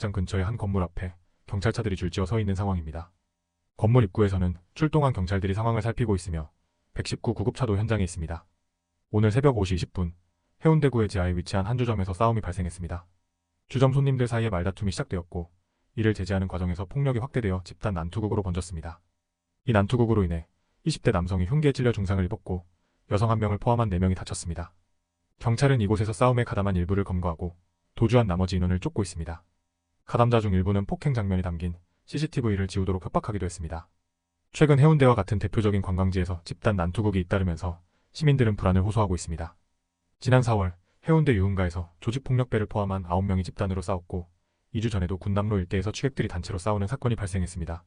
장 근처의 한 건물 앞에 경찰차들이 줄지어 서 있는 상황입니다. 건물 입구에서는 출동한 경찰들이 상황을 살피고 있으며 119 구급차도 현장에 있습니다. 오늘 새벽 5시 20분 해운대구의 지하에 위치한 한 주점에서 싸움이 발생했습니다. 주점 손님들 사이에 말다툼이 시작되었고 이를 제지하는 과정에서 폭력이 확대되어 집단 난투극으로 번졌습니다. 이 난투극으로 인해 20대 남성이 흉기에 찔려 중상을 입었고 여성 한 명을 포함한 4명이 다쳤습니다. 경찰은 이곳에서 싸움에 가담한 일부를 검거하고 도주한 나머지 인원을 쫓고 있습니다. 가담자 중 일부는 폭행 장면이 담긴 CCTV를 지우도록 협박하기도 했습니다. 최근 해운대와 같은 대표적인 관광지에서 집단 난투극이 잇따르면서 시민들은 불안을 호소하고 있습니다. 지난 4월 해운대 유흥가에서 조직폭력배를 포함한 9명이 집단으로 싸웠고 2주 전에도 군남로 일대에서 취객들이 단체로 싸우는 사건이 발생했습니다.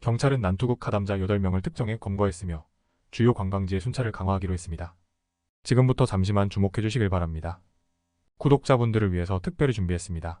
경찰은 난투극 가담자 8명을 특정해 검거했으며 주요 관광지의 순찰을 강화하기로 했습니다. 지금부터 잠시만 주목해 주시길 바랍니다. 구독자분들을 위해서 특별히 준비했습니다.